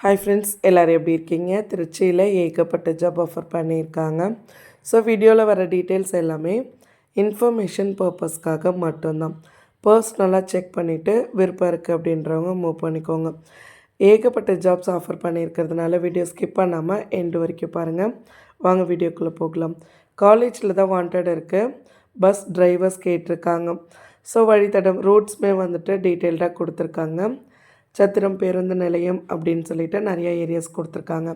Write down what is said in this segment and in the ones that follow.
Hi friends எல்லோரும் எப்படி இருக்கீங்க? திருச்சியில் ஏகப்பட்ட ஜாப் ஆஃபர் பண்ணியிருக்காங்க. ஸோ வீடியோவில் வர டீட்டெயில்ஸ் எல்லாமே இன்ஃபர்மேஷன் பர்பஸ்க்காக மட்டும்தான். பர்சனலாக செக் பண்ணிவிட்டு விருப்பம் இருக்குது அப்படின்றவங்க மூவ் பண்ணிக்கோங்க. ஏகப்பட்ட ஜாப்ஸ் ஆஃபர் பண்ணியிருக்கிறதுனால வீடியோ ஸ்கிப் பண்ணாமல் எண்டு வரைக்கும் பாருங்கள் வாங்க வீடியோக்குள்ளே போகலாம். காலேஜில் தான் வாண்டட் இருக்குது பஸ் டிரைவர்ஸ் கேட்டிருக்காங்க. ஸோ வழித்தடம் ரூட்ஸுமே வந்துட்டு டீட்டெயில்டாக கொடுத்துருக்காங்க. சத்திரம் பேருந்து நிலையம் அப்படின்னு சொல்லிட்டு நிறைய ஏரியாஸ் கொடுத்துருக்காங்க.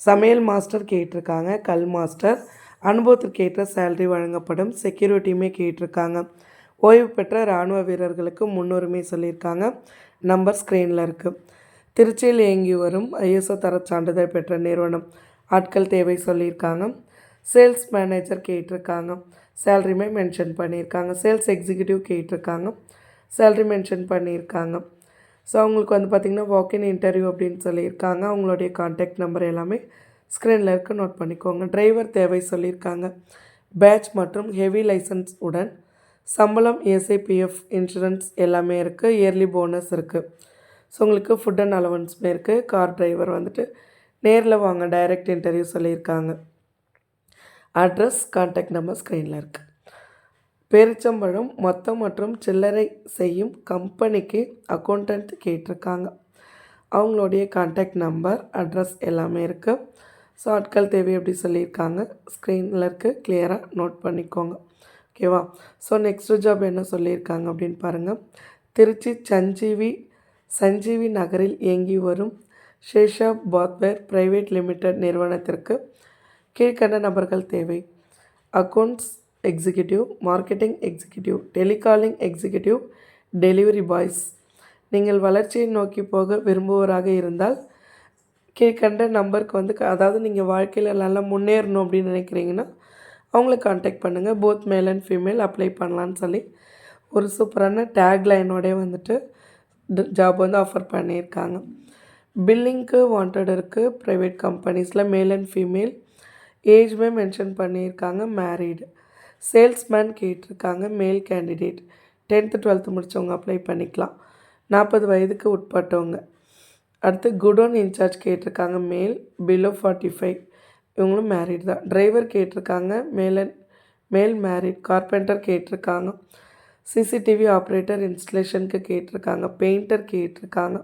சமையல் மாஸ்டர் கேட்டிருக்காங்க கல் மாஸ்டர் அனுபவத்திற்கு ஏற்ற சேலரி வழங்கப்படும். செக்யூரிட்டியுமே கேட்டிருக்காங்க. ஓய்வு பெற்ற இராணுவ வீரர்களுக்கு முன்னுரிமை சொல்லியிருக்காங்க. நம்பர் ஸ்க்ரீனில் இருக்குது திருச்சியில் இயங்கி வரும் ஐஎஸ்ஓ தர சான்றிதழ் பெற்ற நிறுவனம் ஆட்கள் தேவை சொல்லியிருக்காங்க. சேல்ஸ் மேனேஜர் கேட்டிருக்காங்க. சேல்ரியுமே மென்ஷன் பண்ணியிருக்காங்க. சேல்ஸ் எக்ஸிக்யூட்டிவ் கேட்டிருக்காங்க. சேல்ரி மென்ஷன் பண்ணியிருக்காங்க. ஸோ அவங்களுக்கு வந்து பார்த்திங்கன்னா வாக்கின் இன்டர்வியூ அப்படின்னு சொல்லியிருக்காங்க. அவங்களுடைய காண்டாக்ட் நம்பர் எல்லாமே ஸ்க்ரீனில் இருக்க. நோட் பண்ணிக்கோங்க. டிரைவர் தேவை சொல்லியிருக்காங்க. பேட்ச் மற்றும் ஹெவி லைசன்ஸ் உடன் சம்பளம் எஸ்ஐபிஎஃப் இன்சூரன்ஸ் எல்லாமே இருக்குது இயர்லி போனஸ் இருக்குது ஸோ உங்களுக்கு ஃபுட் அண்ட் அலவன்ஸுமே இருக்குது கார் டிரைவர் வந்துட்டு நேரில் வாங்க டைரக்ட் இன்டர்வியூ சொல்லியிருக்காங்க. அட்ரஸ் கான்டாக்ட் நம்பர் ஸ்க்ரீனில் இருக்குது பேரிச்சம்பழம் மொத்தம் மற்றும் சில்லறை செய்யும் கம்பெனிக்கு அக்கௌண்டன்ட் கேட்டிருக்காங்க. அவங்களுடைய கான்டாக்ட் நம்பர் அட்ரஸ் எல்லாமே இருக்குது ஸோ ஆட்கள் தேவை அப்படி சொல்லியிருக்காங்க. ஸ்க்ரீனில் இருக்குது கிளியராக நோட் பண்ணிக்கோங்க. ஓகேவா ஸோ நெக்ஸ்ட் ஜாப் என்ன சொல்லியிருக்காங்க அப்படின்னு பாருங்கள் திருச்சி சஞ்சீவி சஞ்சீவி நகரில் இயங்கி வரும் ஷேஷா பாத்வேர் பிரைவேட் லிமிடெட் நிறுவனத்திற்கு கீழ்கண்ட நபர்கள் தேவை. Accounts executive marketing executive telecalling executive delivery boys நீங்கள் வளர்ச்சியை நோக்கி போக விரும்புவராக இருந்தால் கீழ்கண்ட நம்பருக்கு வந்து அதாவது நீங்கள் வாழ்க்கையில் நல்லா முன்னேறணும் அப்படின்னு நினைக்கிறீங்கன்னா அவங்கள காண்டாக்ட் பண்ணுங்கள் both male and female apply பண்ணலான்னு சொல்லி ஒரு சூப்பரான டேக்லைனோடய வந்துட்டு ஜாப் வந்து ஆஃபர் பண்ணியிருக்காங்க. பில்லிங்க்கு வாண்டட் இருக்குது ப்ரைவேட் கம்பெனிஸில் மேல் அண்ட் ஃபீமேல் ஏஜ்மே மென்ஷன் பண்ணியிருக்காங்க. மேரீடு சேல்ஸ்மேன் கேட்டிருக்காங்க மேல் கேண்டிடேட். டென்த்து டுவெல்த்து முடித்தவங்க அப்ளை பண்ணிக்கலாம். நாற்பது வயதுக்கு உட்பட்டவங்க. அடுத்து குடோன் இன்சார்ஜ் கேட்டிருக்காங்க மேல். Below forty five. இவங்களும் மேரிட் தான். டிரைவர் கேட்டிருக்காங்க மேல மேல் மேரிட். கார்பெண்டர் கேட்டிருக்காங்க. சிசிடிவி ஆப்ரேட்டர் இன்ஸ்டலேஷனுக்கு கேட்டிருக்காங்க பெயிண்டர் கேட்டிருக்காங்க.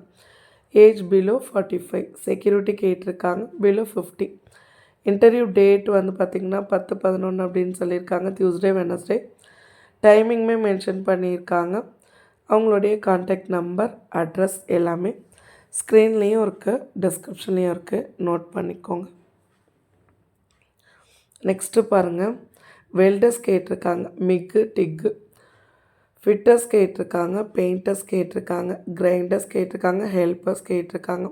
Age below forty five. Security கேட்டிருக்காங்க பிலோ ஃபிஃப்டி. இன்டர்வியூ டேட் வந்து பார்த்திங்கன்னா பத்து பதினொன்று அப்படின்னு சொல்லியிருக்காங்க. டியூஸ்டே வெனஸ்டே டைமிங்குமே மென்ஷன் பண்ணியிருக்காங்க. அவங்களுடைய காண்டாக்ட் நம்பர் அட்ரஸ் எல்லாமே ஸ்க்ரீன்லேயும் இருக்குது டிஸ்கிரிப்ஷன்லேயும் இருக்குது நோட் பண்ணிக்கோங்க. நெக்ஸ்ட்டு பாருங்கள் வெல்டர்ஸ் கேட்டிருக்காங்க. மிக்கு டிக்கு ஃபிட்டர்ஸ் கேட்டிருக்காங்க. பெயிண்டர்ஸ் கேட்டிருக்காங்க. கிரைண்டர்ஸ் கேட்டிருக்காங்க. ஹெல்ப்பர்ஸ் கேட்டிருக்காங்க.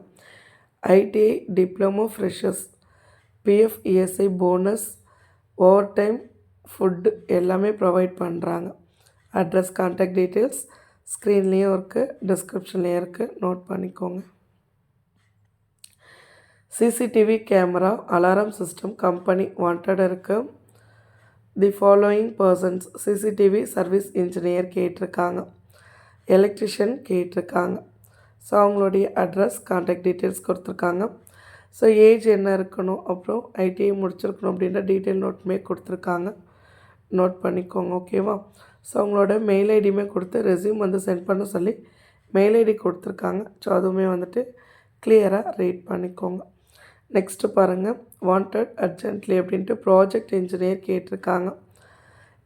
ITI diploma freshers PF ESI bonus overtime food எல்லாமே ப்ரொவைட் பண்ணுறாங்க அட்ரஸ் கான்டாக்ட் டீட்டெயில்ஸ் ஸ்க்ரீன்லேயும் இருக்குது டிஸ்கிரிப்ஷன்லேயும் இருக்குது நோட் பண்ணிக்கோங்க. CCTV camera alarm system company wanted இருக்குது the following persons CCTV service engineer கேட்டிருக்காங்க. எலக்ட்ரிஷியன் கேட்டிருக்காங்க. ஸோ அவங்களுடைய அட்ரஸ் கான்டாக்ட் டீட்டெயில்ஸ் கொடுத்துருக்காங்க. ஸோ ஏஜ் என்ன இருக்கணும்? அப்புறம் ஐடிஐ முடிச்சிருக்கணும் அப்படின்ற டீட்டெயில் நோட்டுமே கொடுத்துருக்காங்க. நோட் பண்ணிக்கோங்க ஓகேவா ஸோ அவங்களோட மெயில் ஐடியுமே கொடுத்து ரெசியூம் வந்து சென்ட் பண்ண சொல்லி மெயில் ஐடி கொடுத்துருக்காங்க. ஸோ அதுவுமே வந்துட்டு கிளியராக ரீட் பண்ணிக்கோங்க. நெக்ஸ்ட்டு பாருங்கள் வாண்டட் அர்ஜென்ட்லி அப்படின்ட்டு ப்ராஜெக்ட் இன்ஜினியர் கேட்டிருக்காங்க.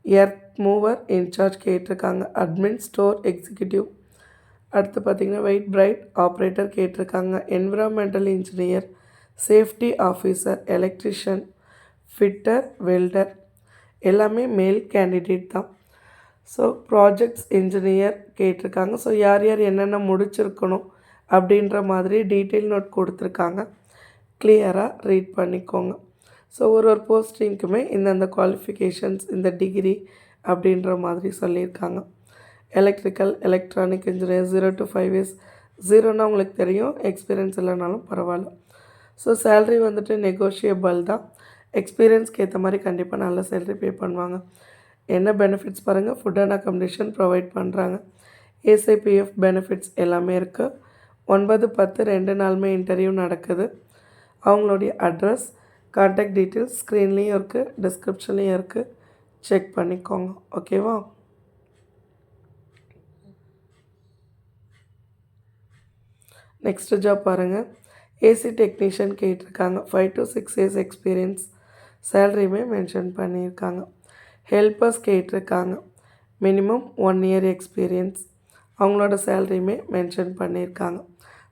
எர்த் மூவர் இன்சார்ஜ் கேட்டிருக்காங்க. அட்மின் ஸ்டோர் எக்ஸிக்யூட்டிவ் அடுத்து பார்த்திங்கன்னா வெயிட் பிரைட் ஆப்ரேட்டர் கேட்டிருக்காங்க. Environmental engineer safety officer electrician fitter welder எல்லாமே மேல் கேண்டிடேட் தான். ஸோ ப்ராஜெக்ட்ஸ் இன்ஜினியர் கேட்டிருக்காங்க. ஸோ யார் யார் என்னென்ன முடிச்சிருக்கணும் அப்படின்ற மாதிரி டீட்டெயில் நோட் கொடுத்துருக்காங்க. கிளியராக ரீட் பண்ணிக்கோங்க. ஸோ ஒரு ஒரு போஸ்டிங்க்குமே இந்தந்த குவாலிஃபிகேஷன்ஸ் இந்த டிகிரி அப்படின்ற மாதிரி சொல்லியிருக்காங்க. Electrical electronic engineer zero to five years ஜீரோன்னா உங்களுக்கு தெரியும். எக்ஸ்பீரியன்ஸ் இல்லைனாலும் பரவாயில்ல. ஸோ சேல்ரி வந்துட்டு நெகோஷியபிள் தான். எக்ஸ்பீரியன்ஸ்க்கு ஏற்ற மாதிரி கண்டிப்பாக நல்ல சேல்ரி பே பண்ணுவாங்க. என்ன பெனிஃபிட்ஸ் பாருங்கள் ஃபுட் அண்ட் அக்காமடேஷன் ப்ரொவைட் பண்ணுறாங்க ஏசிபிஎஃப் பெனிஃபிட்ஸ் எல்லாமே இருக்குது ஒன்பது பத்து ரெண்டு நாளுமே இன்டர்வியூ நடக்குது. அவங்களுடைய அட்ரஸ் கான்டாக்ட் டீட்டெயில்ஸ் ஸ்க்ரீன்லேயும் இருக்குது டிஸ்கிரிப்ஷன்லேயும் இருக்குது செக் பண்ணிக்கோங்க. ஓகேவா நெக்ஸ்ட்டு ஜாப் பாருங்கள் ஏசி டெக்னீஷியன் கேட்டிருக்காங்க. Five to six years experience சேலரியுமே mention பண்ணியிருக்காங்க. ஹெல்ப்பர்ஸ் கேட்டிருக்காங்க. மினிமம் ஒன் இயர் எக்ஸ்பீரியன்ஸ் அவங்களோட சேலரியுமே மென்ஷன் பண்ணியிருக்காங்க.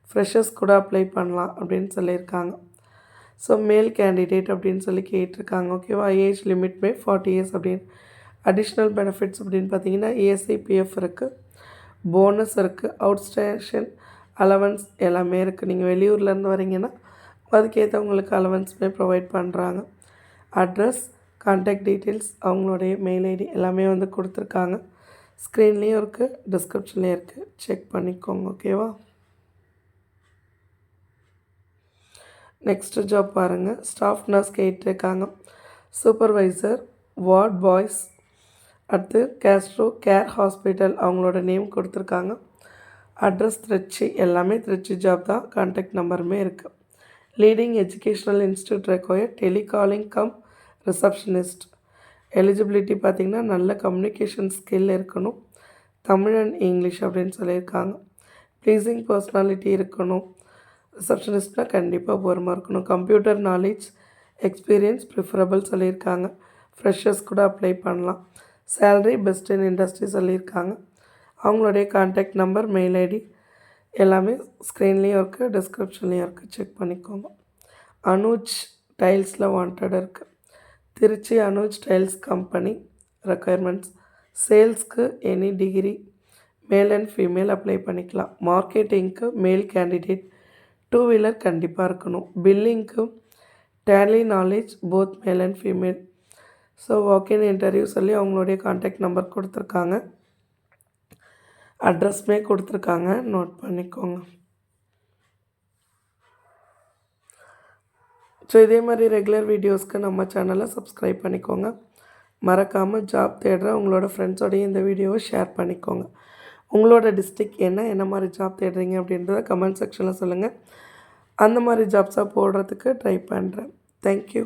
ஃப்ரெஷர்ஸ் கூட அப்ளை பண்ணலாம் அப்படின்னு சொல்லியிருக்காங்க. ஸோ மேல் கேண்டிடேட் அப்படின்னு சொல்லி கேட்டிருக்காங்க. ஓகேவா ஏஜ் லிமிட்மே ஃபார்ட்டி இயர்ஸ் அப்படின்னு. அடிஷ்னல் பெனிஃபிட்ஸ் அப்படின்னு பார்த்தீங்கன்னா ஏஎஸ்ஐ பிஎஃப் இருக்குது போனஸ் இருக்குது அவுட்ஸ்டேஷன் அலவன்ஸ் எல்லாமே இருக்குது நீங்கள் வெளியூர்லேருந்து வரீங்கன்னா அதுக்கேற்ற உங்களுக்கு அலவன்ஸுமே ப்ரொவைட் பண்ணுறாங்க அட்ரஸ் கான்டாக்ட் டீட்டெயில்ஸ் அவங்களுடைய மெயில் ஐடி எல்லாமே வந்து கொடுத்துருக்காங்க. ஸ்க்ரீன்லேயும் இருக்குது டிஸ்கிரிப்ஷன்லேயும் இருக்குது செக் பண்ணிக்கோங்க ஓகேவா நெக்ஸ்ட்டு ஜாப் பாருங்கள் ஸ்டாஃப் நர்ஸ் கேட்டிருக்காங்க. சூப்பர்வைசர் வார்ட் பாய்ஸ் அடுத்து கேஸ்ட்ரோ கேர் ஹாஸ்பிட்டல் அவங்களோட நேம் கொடுத்துருக்காங்க. அட்ரஸ் திருச்சி எல்லாமே திருச்சி ஜாப் தான். கான்டாக்ட் நம்பருமே இருக்குது leading educational institute require telecalling cum receptionist eligibility பார்த்திங்கன்னா நல்ல கம்யூனிகேஷன் ஸ்கில் இருக்கணும். தமிழ் அண்ட் இங்கிலீஷ் அப்படின்னு சொல்லியிருக்காங்க. ப்ளீஸிங் பர்சனாலிட்டி இருக்கணும். ரிசப்ஷனிஸ்ட்னால் கண்டிப்பாக பொறுமை இருக்கணும். கம்ப்யூட்டர் நாலேஜ் எக்ஸ்பீரியன்ஸ் ப்ரிஃபரபிள் சொல்லியிருக்காங்க. ஃப்ரெஷர்ஸ் கூட அப்ளை பண்ணலாம். சேலரி பெஸ்ட் இன் இண்டஸ்ட்ரி சொல்லியிருக்காங்க. அவங்களுடைய கான்டாக்ட் நம்பர் மெயில் ஐடி எல்லாமே ஸ்க்ரீன்லேயும் இருக்குது டிஸ்கிரிப்ஷன்லேயும் இருக்குது செக் பண்ணிக்கோங்க. அனுஜ் டைல்ஸில் வாண்டட் இருக்குது Trichy Anuj tiles company requirements சேல்ஸ்க்கு any degree male and female apply பண்ணிக்கலாம். மார்க்கெட்டிங்க்கு மேல் கேண்டிடேட் டூ வீலர் கண்டிப்பாக இருக்கணும். பில்லிங்க்கு Tally knowledge both male and female so walk in interview சொல்லி அவங்களுடைய கான்டாக்ட் நம்பர் கொடுத்துருக்காங்க. அட்ரஸ்மே கொடுத்துருக்காங்க. நோட் பண்ணிக்கோங்க. ஸோ இதே மாதிரி ரெகுலர் வீடியோஸ்க்கு நம்ம சேனலை சப்ஸ்கிரைப் பண்ணிக்கோங்க. மறக்காமல் ஜாப் தேடுற உங்களோட ஃப்ரெண்ட்ஸோடையும் இந்த வீடியோவை ஷேர் பண்ணிக்கோங்க. உங்களோட டிஸ்ட்ரிக் என்ன என்ன மாதிரி ஜாப் தேடுறீங்க அப்படின்றத கமெண்ட் செக்ஷனில் சொல்லுங்கள் அந்த மாதிரி ஜாப்ஸாக போடுறதுக்கு ட்ரை பண்ணுறேன் தேங்க்யூ